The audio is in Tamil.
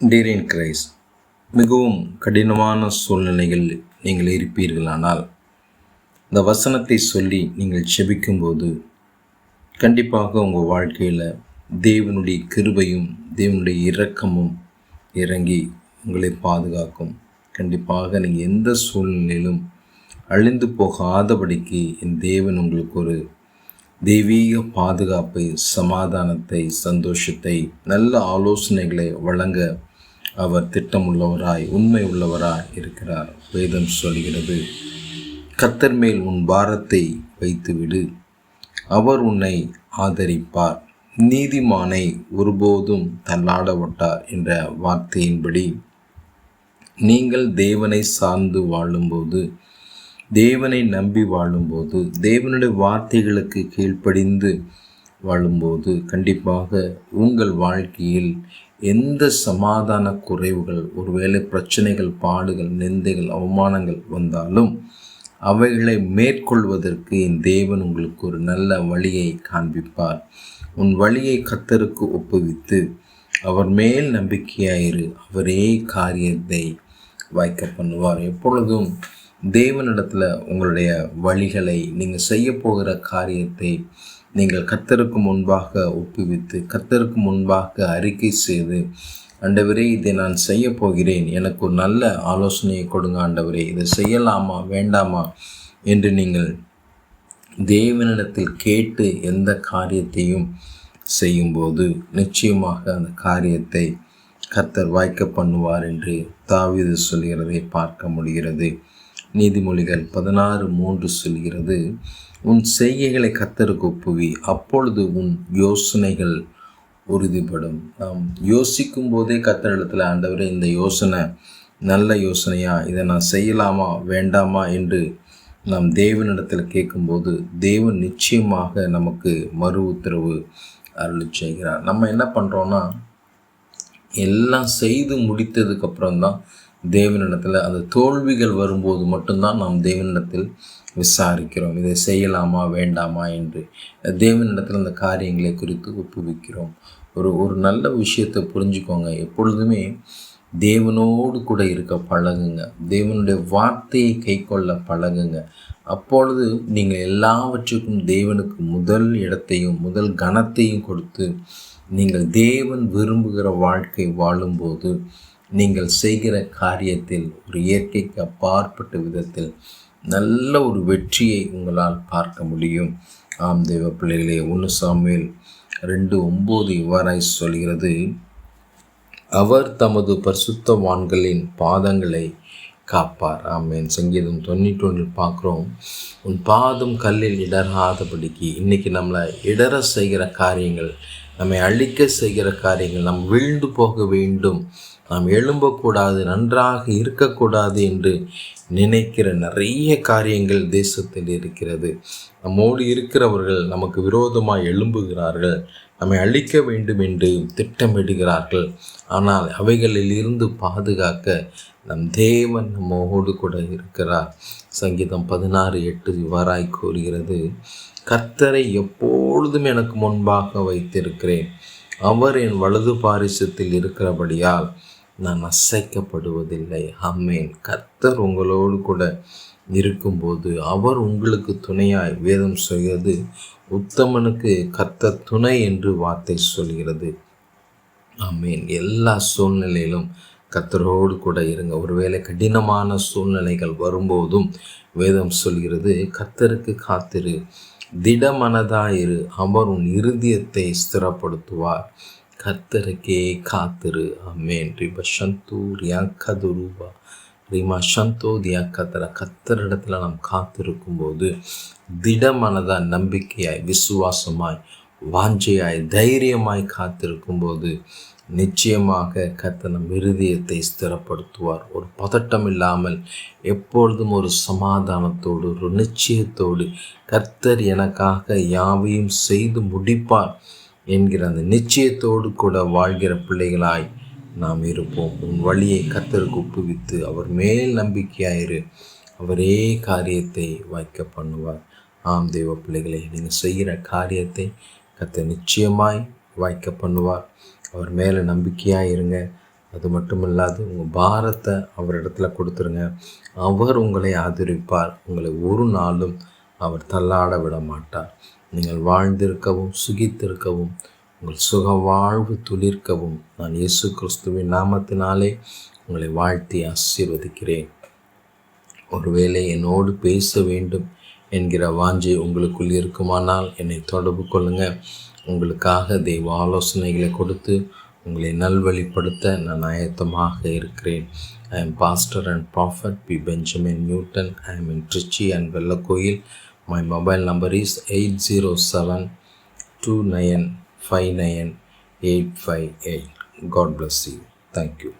டீரின் கிரைஸ் மிகவும் கடினமான சூழ்நிலைகள் நீங்கள் இருப்பீர்களானால் இந்த வசனத்தை சொல்லி நீங்கள் செபிக்கும்போது கண்டிப்பாக உங்கள் வாழ்க்கையில் தேவனுடைய கிருபையும் தேவனுடைய இரக்கமும் இறங்கி உங்களை பாதுகாக்கும். கண்டிப்பாக நீங்கள் எந்த சூழ்நிலையிலும் அழிந்து போகாதபடிக்கு என் தேவன் உங்களுக்கு ஒரு தெய்வீக பாதுகாப்பை சமாதானத்தை சந்தோஷத்தை நல்ல ஆலோசனைகளை வழங்க அவர் திட்டமுள்ளவராய் உண்மை உள்ளவராய் இருக்கிறார் வேதம் சொல்கிறது. கத்தர் மேல் உன் பாரத்தை வைத்துவிடு. அவர் உன்னை ஆதரிப்பார். நீதிமானை ஒருபோதும் தள்ளாடவிட்டார் என்ற வார்த்தையின்படி நீங்கள் தேவனை சார்ந்து வாழும்போது தேவனை நம்பி வாழும்போது தேவனுடைய வார்த்தைகளுக்கு கீழ்ப்படிந்து வாழும்போது கண்டிப்பாக உங்கள் வாழ்க்கையில் எந்த சமாதான குறைவுகள் ஒருவேளை பிரச்சனைகள் பாடுகள் நிந்தைகள் அவமானங்கள் வந்தாலும் அவைகளை மேற்கொள்வதற்கு என் தேவன் உங்களுக்கு ஒரு நல்ல வழியை காண்பிப்பார். உன் வழியை கத்தருக்கு ஒப்புவித்து அவர் மேல் நம்பிக்கையாயிரு. அவரே காரியத்தை வாய்க்க பண்ணுவார். எப்பொழுதும் தேவனிடத்தில் உங்களுடைய வழிகளை நீங்கள் செய்ய போகிற காரியத்தை நீங்கள் கத்தருக்கு முன்பாக ஒப்புவித்து கத்தருக்கு முன்பாக அறிக்கை செய்து ஆண்டவரே இதை நான் செய்ய போகிறேன். எனக்கு ஒரு நல்ல ஆலோசனையை கொடுங்க ஆண்டவரே. இதை செய்யலாமா வேண்டாமா? என்று நீங்கள் தேவனிடத்தில் கேட்டு எந்த காரியத்தையும் செய்யும்போது நிச்சயமாக அந்த காரியத்தை கத்தர் வாய்க்க பண்ணுவார் என்று தாவிது சொல்கிறதை பார்க்க முடிகிறது. நீதிமொழிகள் பதினாறு மூன்று சொல்கிறது உன் செய்கைகளை கத்தருக்கு ஒப்புவி அப்பொழுது உன் யோசனைகள் உறுதிப்படும். நாம் யோசிக்கும் போதே கத்தரிடத்தில் ஆண்டவரே இந்த யோசனை நல்ல யோசனையா? இதை நான் செய்யலாமா வேண்டாமா? என்று நாம் தேவனிடத்தில் கேட்கும்போது தேவன் நிச்சயமாக நமக்கு மறு உத்தரவு அருள் செய்கிறார். நம்ம என்ன பண்ணுறோன்னா எல்லாம் செய்து முடித்ததுக்கப்புறம் தான் தேவனிடத்தில் அந்த தோல்விகள் வரும்போது மட்டும்தான் நாம் தேவனிடத்தில் விசாரிக்கிறோம். இதை செய்யலாமா வேண்டாமா என்று. தேவனிடத்தில் அந்த காரியங்களை குறித்து ஒப்புவிக்கிறோம். ஒரு ஒரு நல்ல விஷயத்தை புரிஞ்சுக்கோங்க. எப்பொழுதுமே தேவனோடு கூட இருக்க பழகுங்க. தேவனுடைய வார்த்தையை கை கொள்ள பழகுங்க. அப்பொழுது நீங்கள் எல்லாவற்றுக்கும் தேவனுக்கு முதல் இடத்தையும் முதல் கனத்தையும் கொடுத்து நீங்கள் தேவன் விரும்புகிற வாழ்க்கை வாழும்போது நீங்கள் செய்கிற காரியத்தில் ஒரு இயற்கைக்கு அப்பாற்பட்ட விதத்தில் நல்ல ஒரு வெற்றியை உங்களால் பார்க்க முடியும். ஆம் தெய்வ பிள்ளைகளே ஒன்று சாமியில் ரெண்டு ஒம்பது இவ்வாறாய் சொல்கிறது அவர் தமது பரிசுத்தவான்களின் பாதங்களை காப்பார். ஆமேன். சங்கீதம் தொண்ணூற்றி ஒன்றில் பார்க்குறோம் உன் பாதம் கல்லில் இடராதபடிக்கு இன்றைக்கி நம்மளை இடர செய்கிற காரியங்கள் நம்மை அழிக்க செய்கிற காரியங்கள் நாம் வீழ்ந்து போக வேண்டும். நாம் எழும்பக்கூடாது நன்றாக இருக்கக்கூடாது என்று நினைக்கிற நிறைய காரியங்கள் தேசத்தில் இருக்கிறது. நம்மோடு இருக்கிறவர்கள் நமக்கு விரோதமாக எழும்புகிறார்கள். நம்மை அழிக்க வேண்டும் என்று திட்டமிடுகிறார்கள். ஆனால் அவைகளில் இருந்து பாதுகாக்க நம் தேவன் நம்மோடு கூட இருக்கிறார். சங்கீதம் பதினாறு எட்டு இவ்வாறாய் கூறுகிறது. கர்த்தரை எப்பொழுதும் எனக்கு முன்பாக வைத்திருக்கிறேன். அவர் என் வலது பாரிசத்தில் இருக்கிறபடியால் நான் அசைக்கப்படுவதில்லை. அம்மேன் கத்தர் உங்களோடு கூட இருக்கும்போது அவர் உங்களுக்கு துணையாய் வேதம் சொல்கிறது உத்தமனுக்கு கத்த துணை என்று வார்த்தை சொல்கிறது. அம்மேன் எல்லா சூழ்நிலையிலும் கத்தரோடு கூட இருங்க. ஒருவேளை கடினமான சூழ்நிலைகள் வரும்போதும் வேதம் சொல்கிறது கத்தருக்கு காத்திரு. திடமனதாயிரு. அவர் உன் இருதயத்தை ஸ்திரப்படுத்துவார். கர்த்தருக்கே காத்திரு. அம்மேன் ரிப சந்தூ ரியாக்கது ரூபா ரிமா சந்தோ தியாக்கத்தர கத்தரிடத்தில் நாம் காத்திருக்கும் போது திடமனதா நம்பிக்கையாய் விசுவாசமாய் வாஞ்சையாய் தைரியமாய் காத்திருக்கும் போது நிச்சயமாக கத்த நம் இருதயத்தை ஸ்திரப்படுத்துவார். ஒரு பதட்டம் இல்லாமல் எப்பொழுதும் ஒரு சமாதானத்தோடு ஒரு நிச்சயத்தோடு கர்த்தர் எனக்காக யாவையும் செய்து முடிப்பார். என்கிற அந்த நிச்சயத்தோடு கூட வாழ்கிற பிள்ளைகளாய் நாம் இருப்போம். உன் வழியை கத்தருக்கு ஒப்புவித்து அவர் மேல் நம்பிக்கையாயிரு அவரே காரியத்தை வாய்க்க பண்ணுவார். ஆம் தெய்வ பிள்ளைகளை நீங்கள் செய்கிற காரியத்தை கத்த நிச்சயமாய் வாய்க்க பண்ணுவார். அவர் மேலே நம்பிக்கையாக இருங்க. அது மட்டும் இல்லாது உங்கள் பாரத்தை அவரிடத்துல கொடுத்துருங்க. அவர் உங்களை ஆதரிப்பார். உங்களை ஒரு நாளும் அவர் தள்ளாட விட மாட்டார். நீங்கள் வாழ்ந்திருக்கவும் சுகித்திருக்கவும் உங்கள் சுக வாழ்வு துளிர்க்கவும். நான் இயேசு கிறிஸ்துவின் நாமத்தினாலே உங்களை வாழ்த்தி ஆசீர்வதிக்கிறேன். ஒருவேளை என்னோடு பேச வேண்டும் என்கிற வாஞ்சை உங்களுக்குள் இருக்குமானால் என்னை தொடர்பு கொள்ளுங்கள் உங்களுக்காக தெய்வ ஆலோசனைகளை கொடுத்து உங்களை நல்வழிப்படுத்த நான் ஆயத்தமாக இருக்கிறேன். I am pastor and prophet P Benjamin Newton I am in Trichy and Vellakoil My mobile number is 807 God bless you. Thank you.